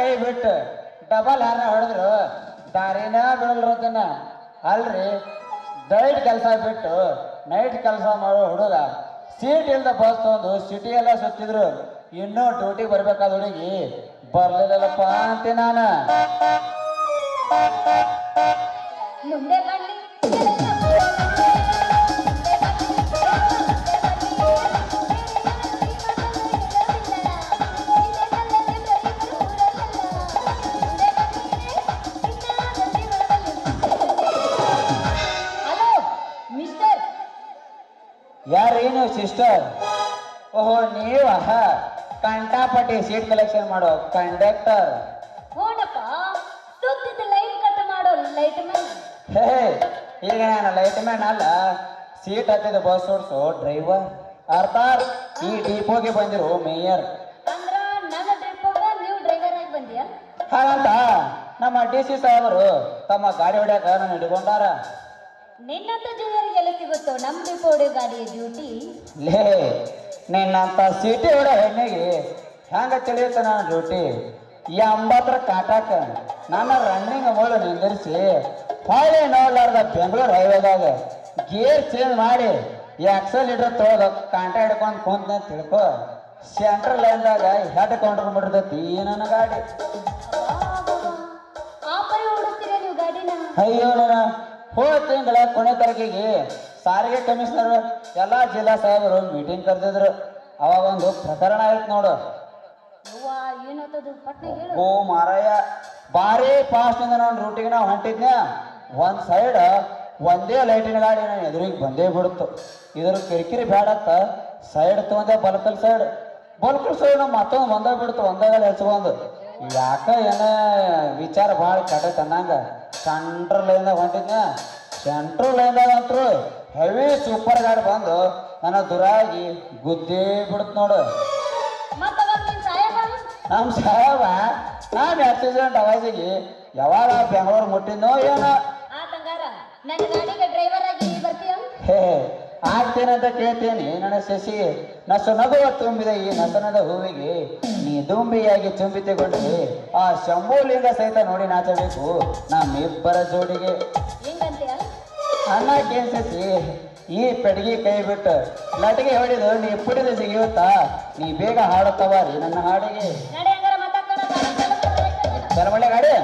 ಕೈ ಬಿಟ್ಟು ಡಬಲ್ ಹಾರ ಹೊಡೆದ್ರು. ದಾರಿನ ಬಿಡಲ್ರತನ ಅಲ್ರಿ ಡೈಟ್ ಕೆಲಸ ಬಿಟ್ಟು ನೈಟ್ ಕೆಲಸ ಮಾಡೋ ಹುಡುಗ ಸೀಟ್ ಇಲ್ದ ಬಸ್ ತಗೊಂಡು ಸಿಟಿ ಎಲ್ಲ ಸುತ್ತಿದ್ರು. ಇನ್ನೂ ಡ್ಯೂಟಿಗೆ ಬರ್ಬೇಕಾದ ಹುಡುಗಿ ಬರ್ಲಿಲ್ಲಪ್ಪ ಅಂತೆ ನಾನು. ಮುಂದೆ ಯಾರೇನು ಸಿಸ್ಟರ್ ಓಹೋ ನೀವ? ಕಂಟಾಪಟ್ಟಿ ಸೀಟ್ ಕಲೆಕ್ಷನ್ ಮಾಡೋ ಕಂಡಕ್ಟರ್ ಹೋಣಪ್ಪ ಸುತ್ತಿದ ಲೈಟ್ ಕಟ್ ಮಾಡೋ ಲೈಟ್ ಮ್ಯಾನ್ ಹೇ. ಈಗ ನಾನು ಲೈಟ್ ಮ್ಯಾನ್ ಅಲ್ಲ. ಸೀಟ್ ಹತ್ತಿದ ಬಸ್ ಓಡಿಸೋ ಡ್ರೈವರ್ ಅರ್ಥಾತ್ ಈ ಡಿಪೋಗೆ ಬಂದಿರೋ ಮೇಯರ್ ಅಂದ್ರ ನನ್ನ ಟ್ರಿಪ್ ನೀವು ಡ್ರೈವರ್ ಆಗಿ ಬಂದಿಯಾ? ಹಾಗಂತ ನಮ್ಮ ಡಿ ಸಿ ಸಾಹೇಬರು ತಮ್ಮ ಗಾಡಿ ಹೊಡ್ಯಾಕ ನಾನು ಹಿಡ್ಕೊಂಡಾರ. ನಿನ್ನಂತ ಜೂನಿಯರ್ ಎಲ್ಲ ಸಿಗುತ್ತೋ ನಮ್ಮ ಡಿಪೋಡಿ ಗಾಡಿ ಡ್ಯೂಟಿ ಲೇ ನಿನ್ನಂತ ಸೀಟಿ ಹೊಡ ಹೆಣ್ಣಿಗೆ ಹೆಂಗ ತಿಳಿಯುತ್ತ ನನ್ನ ಡ್ಯೂಟಿ ಎಂಬತ್ತರ ಕಾಟಾಕ ನನ್ನ ರನ್ನಿಂಗ್ ಮುಳ್ಳು ನಿಂದಿರಿಸಿ ಹೊಳ್ಳಿ ನೋಡ್ಲಾರ್ದ ಬೆಂಗಳೂರು ಹೈವೇದಾಗ ಗೇರ್ ಚೇಂಜ್ ಮಾಡಿ ಎಕ್ಸಲೀಟರ್ ತೊಳೆದ ಕಾಂಟ ಹಿಡ್ಕೊಂಡು ಕುಂತ ತಿಳ್ಕೊ ಸೆಂಟ್ರಲ್ ಲೈನ್ದಾಗ ಹೆಡ್ ಕೌಂಟರ್ ಬಿಡ್ತೈತಿ ನನ್ನ ಗಾಡಿ. ಅಯ್ಯೋ ನನ್ನ ಹೋದ ತಿಂಗಳ ಕೊನೆ ತಾರೀಕಿಗೆ ಸಾರಿಗೆ ಕಮಿಷನರ್ ಎಲ್ಲ ಜಿಲ್ಲಾ ಸಾಹೇಬರು ಮೀಟಿಂಗ್ ಕರೆದಿದ್ರು. ಅವಾಗ ಒಂದು ಪ್ರಕರಣ ಆಯ್ತು ನೋಡು. ಓ ಮಾರಾಯ ಭಾರಿ ಫಾಸ್ಟ್ ಇಂದ ನಾನು ರೂಟಿಗೆ ನಾವು ಹೊಂಟಿದ್ನ. ಒಂದ್ ಸೈಡ್ ಒಂದೇ ಲೈಟಿನ ಗಾಡಿ ನಾನು ಎದುರಿಗೆ ಬಂದೇ ಬಿಡ್ತು. ಇದ್ರ ಕಿರಿಕಿರಿ ಬೇಡತ್ತ ಸೈಡ್ ತಗೊಂಡೆ ಬಲಕಲ್ ಸೈಡ್ ಬಲ್ಕಲ್ ಸೈಡ್ ಮತ್ತೊಂದು ಒಂದೇ ಬಿಡ್ತು ಒಂದೇ ಗಾಡಿ ಹಚ್ಕೊಂಡು ಯಾಕ ಏನ ವಿಚಾರ ಭಾಳ ಕಟ್ಟ ಅನ್ನಂಗ ಸೆಂಟ್ರಲ್ ಲೈನ್ದಾಗ ಹೊಂಟಿದ್ನ. ಸೆಂಟ್ರಲ್ ಲೈನ್ದಾಗ ಅಂತರು ಹೆವಿ ಸೂಪರ್ ಗಾಡಿ ಬಂದು ನನ್ನ ದುರಾಗಿ ಗುದ್ದೇ ಬಿಡ್ತು ನೋಡು. ನಮ್ ನಮ್ಮ ಸಾಹೇಬ ನಾನು ಆಕ್ಸಿಡೆಂಟ್ ಅವಾಜಿಗೆ ಯಾವಾಗ ಬೆಂಗಳೂರು ಮುಟ್ಟಿದ್ನೋ ಏನೋ. ಹೇ ಆಗ್ತೇನಂತ ಕೇಳ್ತೇನೆ ನನ್ನ ಸಸಿ ನಸು ನಗುವ ತುಂಬಿದ ಈ ನಸನದ ಹೂವಿಗೆ. ನೀ ದುಂಬಿಯಾಗಿ ಚುಂಬಿತಗೊಂಡ್ರೆ ಆ ಶಂಭೂಲಿಂಗ ಸಹಿತ ನೋಡಿ ನಾಚಬೇಕು ನಮ್ಮಿಬ್ಬರ ಜೋಡಿಗೆ. ಅನ್ನ ಕೇಳಿಸಿ ಈ ಪೆಡಗಿ ಕೈ ಬಿಟ್ಟು ಲಟಿಗೆ ಹೊಡೆದು ನೀ ಪುಡಿದ ಸಿಗಿಯುತ್ತಾ? ನೀ ಬೇಗ ಹಾಡುತ್ತವಾರಿ ನನ್ನ ಹಾಡಿಗೆ? ಬರಮಳೆ. ಚಲಮಳೆ ಗಾಡಿ.